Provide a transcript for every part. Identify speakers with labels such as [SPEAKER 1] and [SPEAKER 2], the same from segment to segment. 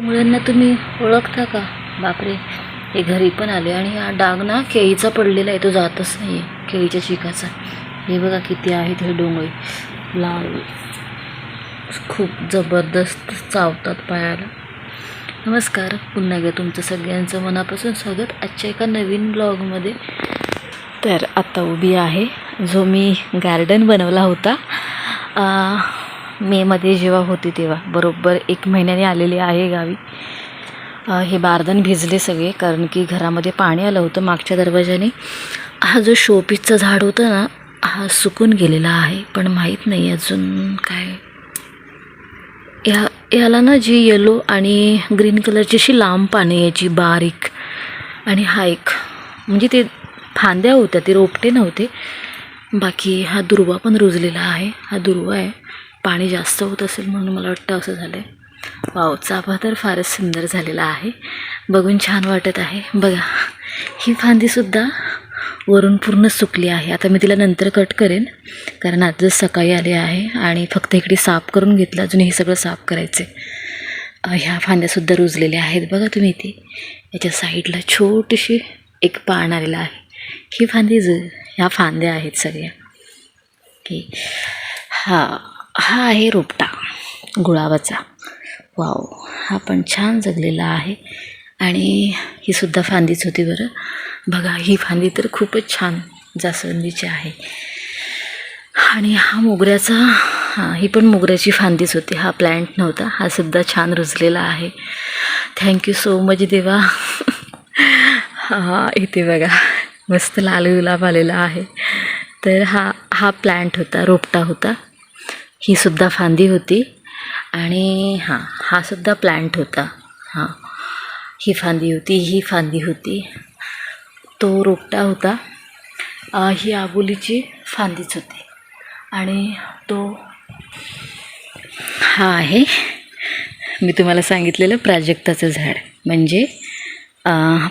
[SPEAKER 1] मुलांना तुम्ही ओळखता का? बापरे हे घरी पण आले आणि हा डाग ना केळीचा पडलेला आहे तो जातच नाही आहे केळीच्या चिकाचा. हे बघा किती आहेत हे डोंगळे. लाल खूप जबरदस्त चावतात पायाला. नमस्कार पुन्हा एकदा तुमचं सगळ्यांचं मनापासून स्वागत. आजच्या एका नवीन ब्लॉगमध्ये तर आत्ता उभी आहे. जो मी गार्डन बनवला होता मेमध्ये जेव्हा होती तेव्हा. बरोबर एक महिन्याने आलेली आहे गावी. हे बारदन भिजले सगळे कारण की घरामध्ये पाणी आलं होतं मागच्या दरवाजाने. हा जो शोपीसचं झाड होतं ना हा सुकून गेलेला आहे. पण माहीत नाही अजून काय. या याला ना जी येलो आणि ग्रीन कलरची अशी लांब पाने याची बारीक. आणि हा एक म्हणजे ते फांद्या होत्या ते रोपटे नव्हते. बाकी हा दुर्वा पण रुजलेला आहे. हा दुर्वा आहे. पाणी जास्त होत असेल म्हणून मला वाटतं असं झालं आहे वाव चाफा तर फारच सुंदर झालेला आहे. बघून छान वाटत आहे. बघा ही फांदीसुद्धा वरून पूर्ण सुकली आहे. आता मी तिला नंतर कट करेन कारण आज सकाळी आले आहे आणि फक्त इकडे साफ करून घेतलं. अजून हे सगळं साफ करायचं आहे ह्या फांद्यासुद्धा रुजलेल्या आहेत. बघा तुम्ही इथे याच्या साईडला छोटीशी एक पान आलेलं आहे. ही फांदी ज ह्या फांद्या आहेत सगळ्या. की हा हा आहे रोपटा गुळावाचा वाव हा पण छान जगलेला आहे. आणि ही सुद्धा फांदीच होती बरं. बघा ही फांदी तर खूपच छान जास्वंदीची आहे. आणि हा मोगऱ्याचा हां ही पण मोगऱ्याची फांदीच होती. हा प्लॅन्ट नव्हता. हा सुद्धा छान रुजलेला आहे. थँक्यू सो मच देवा. हां इथे बघा. मस्त लाल गुलाब आलेला आहे. तर हा हा प्लॅन्ट होता रोपटा होता. ही सुद्धा फांदी होती. आणि हां हा सुद्धा प्लॅन्ट होता. हां ही फांदी होती ही फांदी होती. तो रोपटा होता. ही आबोलीची फांदीच होती. आणि तो हा आहे. मी तुम्हाला सांगितलेलं प्राजक्ताचं झाड. म्हणजे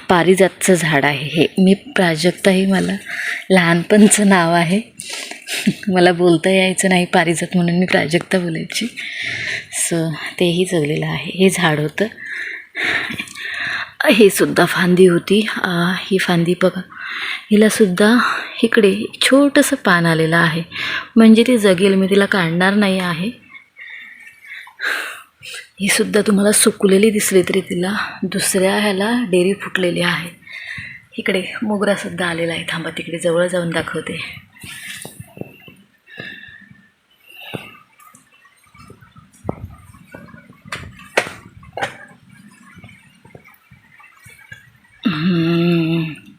[SPEAKER 1] पारिजातचं झाड आहे हे. मी प्राजक्ता हे मला लहानपणचं नाव आहे. मला बोलता यायचं नाही पारिजात म्हणून मी प्राजक्ता बोलायची. सो तेही जगलेलं आहे. हे झाड होतं. हे सुद्धा फांदी होती. ही फांदी बघा. हिलासुद्धा इकडे छोटंसं पान आलेलं आहे. म्हणजे ती जगेल मी तिला काढणार नाही आहे. ही सुद्धा तुम्हाला सुकलेली दिसली तरी तिला दुसऱ्या ह्याला डेरी फुटलेली आहे. इकडे मोगरा सुद्धा आलेला आहे. थांबा तिकडे जवळ जाऊन दाखवते.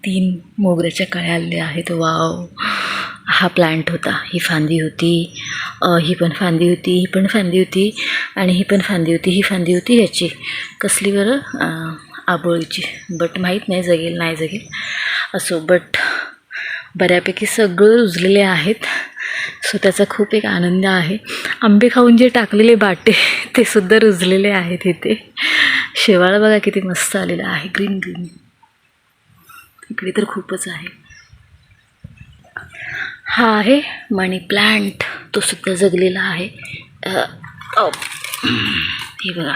[SPEAKER 1] तीन मोगऱ्याच्या कळ्या आलेल्या आहेत. वाव. हा प्लांट होता. ही फांदी होती ही पण फांदी होती ही पण फांदी होती आणि ही पण फांदी होती ही फांदी होती ह्याची कसली बरं? आबोळीची. बट माहीत नाही जगेल नाही जगेल. असो बट बऱ्यापैकी सगळं रुजलेले आहेत. सो त्याचा खूप एक आनंद आहे. आंबे खाऊन जे टाकलेले बाटे ते सुद्धा रुजलेले आहेत इथे. शेवाळ बघा किती मस्त आलेलं आहे. ग्रीन ग्रीन इकडे तर खूपच आहे. हा आहे मनी प्लांट. तो सुद्धा जगलेला आहे. हे बघा.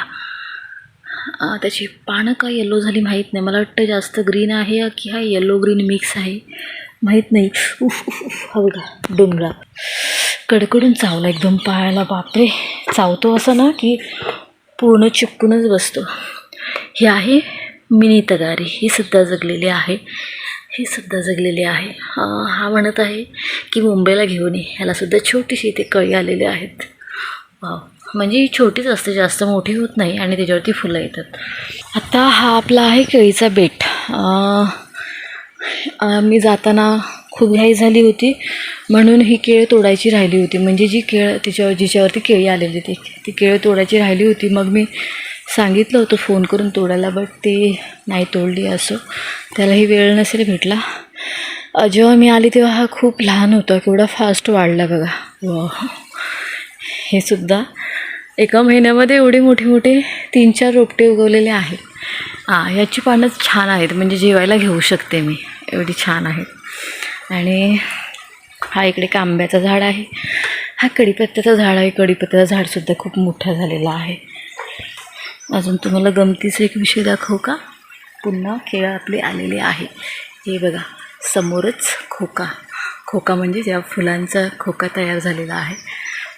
[SPEAKER 1] त्याची पानं का येलो झाली माहीत नाही. मला वाटतं जास्त ग्रीन आहे की हा येलो ग्रीन मिक्स आहे. माहीत नाही. उफ उफ उफ. हा बघा डोंगरा कडकडून चावला एकदम पायाला. बापरे. चावतो असं ना की पूर्ण चिपकूनच बसतो. हे आहे मिनी तगारी. ही सुद्धा जगलेली आहे. ही सुद्धा जगलेली आहे. हा म्हणत आहे की मुंबईला घेऊन ये. ह्यालासुद्धा छोटीशी इथे कळी आलेली आहेत. वाव. म्हणजे ही छोटीच असते जास्त मोठी होत नाही आणि त्याच्यावरती फुलं येतात. आता हा आपला आहे केळीचा बेट. मी जाताना खूप घाई झाली होती. म्हणून ही केळ तोडायची राहिली होती. म्हणजे जी केळ तिच्यावर जिच्यावरती केळी आलेली ती ती केळ तोडायची राहिली होती. मग मी सांगितलं होतं फोन करून तोडायला बट ते नाही तोडली असो. त्यालाही वेळ नसेल भेटला. जेव्हा मी आली तेव्हा हा खूप लहान होता केवढा फास्ट वाढला बघा. वा हे सुद्धा एका महिन्यामध्ये एवढे मोठे मोठे तीन चार रोपटे उगवलेले आहेत. हां याची पानं छान आहेत म्हणजे जेवायला घेऊ शकते मी. एवढी छान आहेत. आणि हा इकडे कांब्याचं आंब्याचं झाड आहे. हा कढीपत्त्याचं झाड आहे. कढीपत्त्याचं झाडसुद्धा खूप मोठं झालेलं आहे. अजून तुम्हाला गमतीचा एक विषय दाखवू का? पुन्हा केळं आपली आलेली आहे. हे बघा समोरच खोका. खोका म्हणजे ज्या फुलांचा खोका तयार झालेला आहे.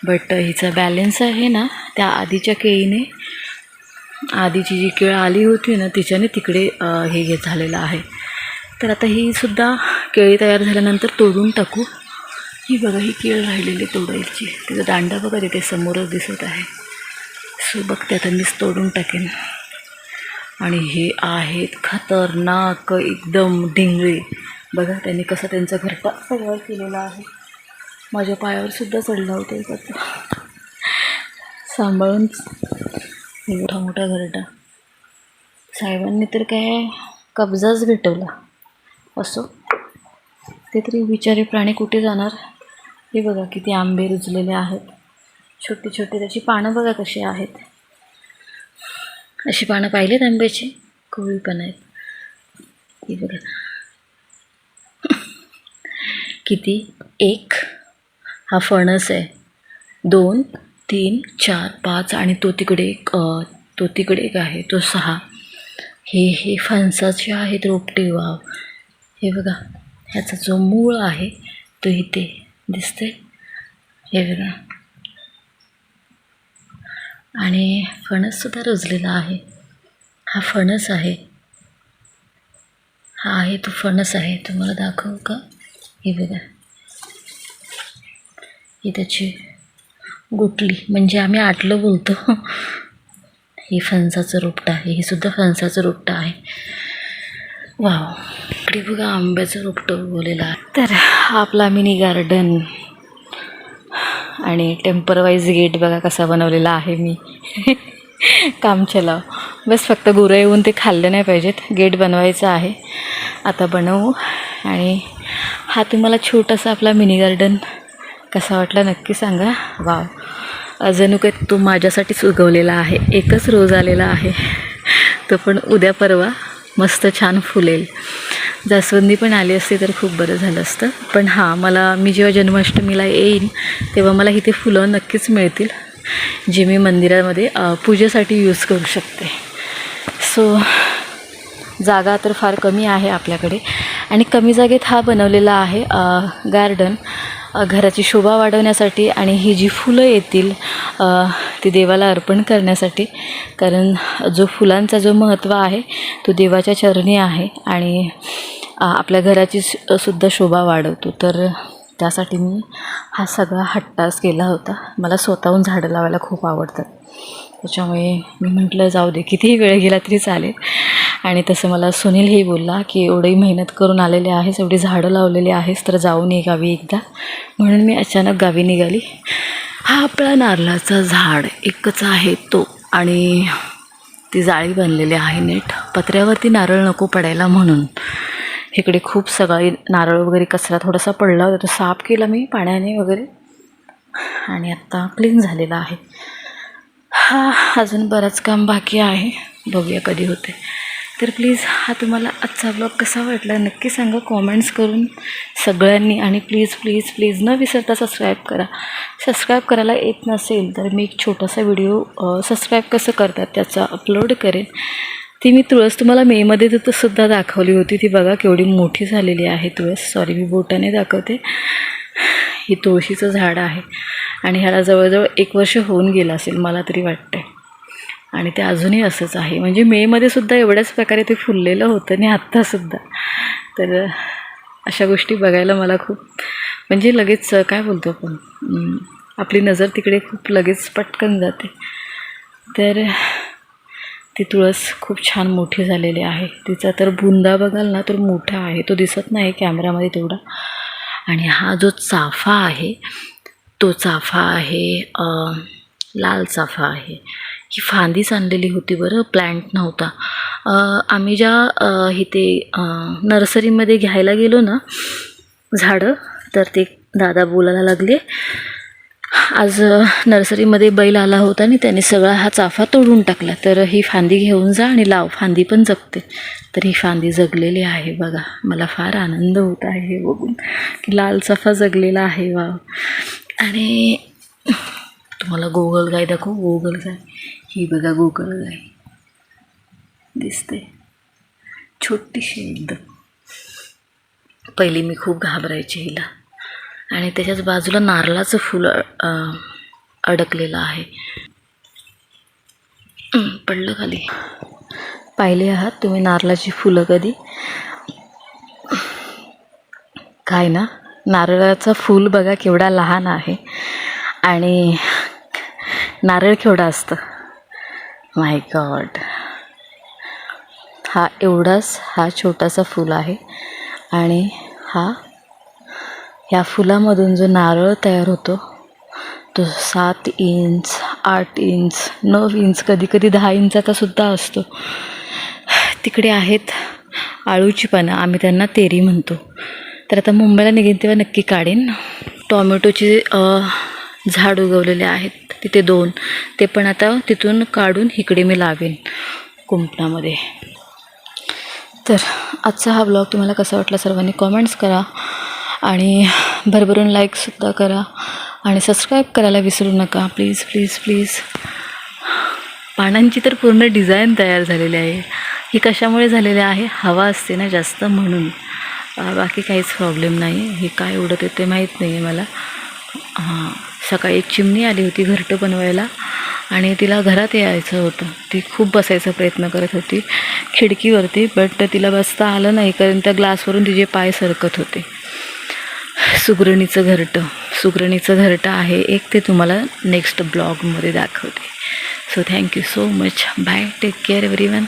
[SPEAKER 1] बट हिचा बॅलेन्स आहे ना त्या आधीच्या केळीने आधीची जी केळ आली होती ना तिच्याने तिकडे हे घेत झालेलं आहे. तर आता ही सुद्धा केळी तयार झाल्यानंतर तोडून टाकू. ही बघा ही केळ राहिलेली तोडायची. तिचा दांडा बघा तिथे समोरच दिसत आहे. बघते आता मीच तोडून टाकेन. आणि हे आहेत खतरनाक एकदम ढिंगळे. बघा त्यांनी कसं त्यांचा घरटा सगळं केलेला आहे. माझ्या पायावर सुद्धा चढला होता एक सांभाळून एवढा मोठा घरटा. साहेबांनी तर काय कब्जाच भेटवला. असो. ते तरी विचारे प्राणी कुठे जाणार? हे बघा किती आंबे रुजलेले आहेत. छोटी छोटी त्याची पानं बघा कशी आहेत. अशी पानं पाहिलीत आंब्याची? कोळी पण आहेत. ती बघा. किती? एक. हा फणस आहे. दोन तीन चार पाच आणि तो तिकडे एक तो तिकडे एक आहे तो सहा. हे हे फणसाचे आहेत रोपटे वाव. हे बघा. ह्याचा जो मूळ आहे तो इथे दिसते हे बघा. आणि फणससुद्धा रुजलेला आहे. हा फणस आहे. हा आहे तो फणस आहे. तुम्हाला दाखवू का? हे बघा. ही त्याची गुटली म्हणजे आम्ही आटलं बोलतो. हे फणसाचं रोपटं आहे. हे सुद्धा फणसाचं रोपटं आहे. वाव. इकडे बघा आंब्याचं रोपटं उगवलेलं आहे. तर हा आपला मिनी गार्डन आणि टेम्परवाईज गेट बघा कसा बनवलेला आहे मी. काम चलाव. बस फक्त गुरं येऊन ते खाल्ले नाही पाहिजेत. गेट बनवायचं आहे. आता बनवू. आणि हा तुम्हाला छोटासा आपला मिनी गार्डन कसा वाटला नक्की सांगा. वाव. जणू काही तो माझ्यासाठीच उगवलेला आहे. एकच रोज आलेला आहे. तो पण उद्या परवा. मस्त छान फुलेल. जास्वंदी पण आली असती तर खूप बरं झालं असतं. पण हां मला मी जेव्हा जन्माष्टमीला येईन तेव्हा मला इथे फुलं नक्कीच मिळतील जे मी मंदिरामध्ये पूजेसाठी यूज करू शकते. सो जागा तर फार कमी आहे आपल्याकडे. आणि कमी जागेत हा बनवलेला आहे गार्डन घराची शोभा वाढवण्यासाठी आणि ही जी फुलं येतील ती देवाला अर्पण करण्यासाठी. कारण जो फुलांचा जो महत्त्व आहे तो देवाच्या चरणी आहे. आणि आपल्या घराची सुद्धा शोभा वाढवतो. तर त्यासाठी मी हा सगळा हट्टाच केला होता. मला स्वतःहून झाडं लावायला खूप आवडतात. त्याच्यामुळे मी म्हटलं जाऊ दे कितीही वेळ गेला तरी चालेल. आणि तसं मला सुनीलही बोलला की एवढी मेहनत करून आलेले आहेस एवढी झाडं लावलेली आहेस तर जाऊन ये गावी एकदा. म्हणून मी अचानक गावी निघाली. हा आपला नारळाचा झाड एकच आहे तो आणि ती जाळी बनलेली आहे नीट. पत्र्यावरती नारळ नको पडायला म्हणून. इकडे खूप सगळी नारळ वगैरे कचरा थोडासा पडला होता तो साफ केला मी पाण्याने वगैरे. आणि आत्ता क्लीन झालेला आहे. हा अजून बरंच काम बाकी आहे. बघूया कधी होते. तर प्लीज हा तुम्हाला आजचा ब्लॉग कसा वाटला नक्की सांगा कॉमेंट्स करून. सगळ्यांनी आणि प्लीज प्लीज प्लीज न विसरता सबस्क्राईब करा. सबस्क्राईब करायला येत नसेल तर मी एक छोटासा व्हिडिओ सबस्क्राईब कसं करतात त्याचा अपलोड करेन. ती मी तुळस तुम्हाला मेमध्ये तर सुद्धा दाखवली होती. ती बघा केवढी मोठी झालेली आहे तुळस. सॉरी मी बोटाने दाखवते. ही तुळशीचं झाड आहे. आणि ह्याला जवळजवळ एक वर्ष होऊन गेलं असेल मला तरी वाटतंय. आणि ते अजूनही असंच आहे. म्हणजे मेमध्ये सुद्धा एवढ्याच प्रकारे ते फुललेलं होतं आणि आत्तासुद्धा तर अशा गोष्टी बघायला मला खूप म्हणजे लगेच काय बोलतो आपण? आपली नजर तिकडे खूप लगेच पटकन जाते. तर ती तुळस खूप छान मोठी झालेली आहे. तिचा तर बुंदा बघाल ना तर मोठा आहे. तो दिसत नाही कॅमेरामध्ये तेवढा. आणि हा जो चाफा आहे तो चाफा आहे लाल चाफा आहे. ही फांदीच आणलेली होती बरं प्लॅन्ट नव्हता. आम्ही ज्या इथे नर्सरीमध्ये घ्यायला गेलो ना झाडं तर ते दादा बोलायला लागले आज नर्सरीमध्ये बैल आला होता आणि त्याने सगळा हा चाफा तोडून टाकला. तर ही फांदी घेऊन जा आणि लाव. फांदी पण जगते तर ही फांदी जगलेली आहे बघा. मला फार आनंद होत आहे हे बघून की लाल चाफा जगलेला आहे. वा आणि तुम्हाला गोगलगाय दाखव? गोगलगाय ही बघा गोगलगाय दिसते छोटीशी एकदम. पहिली मी खूप घाबरायची हिला. आणि त्याच्याच बाजूला नारळाचं फुल अडकलेलं आहे. पडलं खाली. पाहिले आहात तुम्ही नारळाची फुलं कधी? काय ना नारळाचं फूल बघा केवढा लहान आहे. आणि नारळ केवढा असतं? माय गॉड हा एवढाच हा छोटासा फूल आहे. आणि हा ह्या फुलामधून जो नारळ तयार होतो तो सात इंच आठ इंच नऊ इंच कधी कधी दहा इंचाचा सुद्धा असतो. तिकडे आहेत आळूची पानं आम्ही त्यांना तेरी म्हणतो. तर आता मुंबईला निघेन तेव्हा नक्की काढेन. टॉमॅटोचे झाड उगवलेले आहेत तिथे दोन. ते पण आता तिथून काढून इकडे मी लावेन कुंपणामध्ये. तर आजचा हा ब्लॉग तुम्हाला कसा वाटला सर्वांनी कॉमेंट्स करा. आणि भरभरून लाईकसुद्धा करा. आणि सबस्क्राईब करायला विसरू नका. प्लीज प्लीज प्लीज पानांची तर पूर्ण डिझाईन तयार झालेली आहे. ही कशामुळे झालेली आहे? हवा असते ना जास्त म्हणून. बाकी काहीच प्रॉब्लेम नाही. हे काय उडत येते माहीत नाही आहे मला. हां सकाळी एक चिमणी आली होती घरटं बनवायला. आणि तिला घरात यायचं होतं. ती खूप बसायचा प्रयत्न करत होती. खिडकीवरती बट तिला बसता आलं नाही कारण त्या ग्लासवरून तिचे पाय सरकत होते. सुगरणीचं घरटं. सुगरणीचं घरटं आहे एक ते तुम्हाला नेक्स्ट ब्लॉगमध्ये दाखवते. So thank you so much bye take care everyone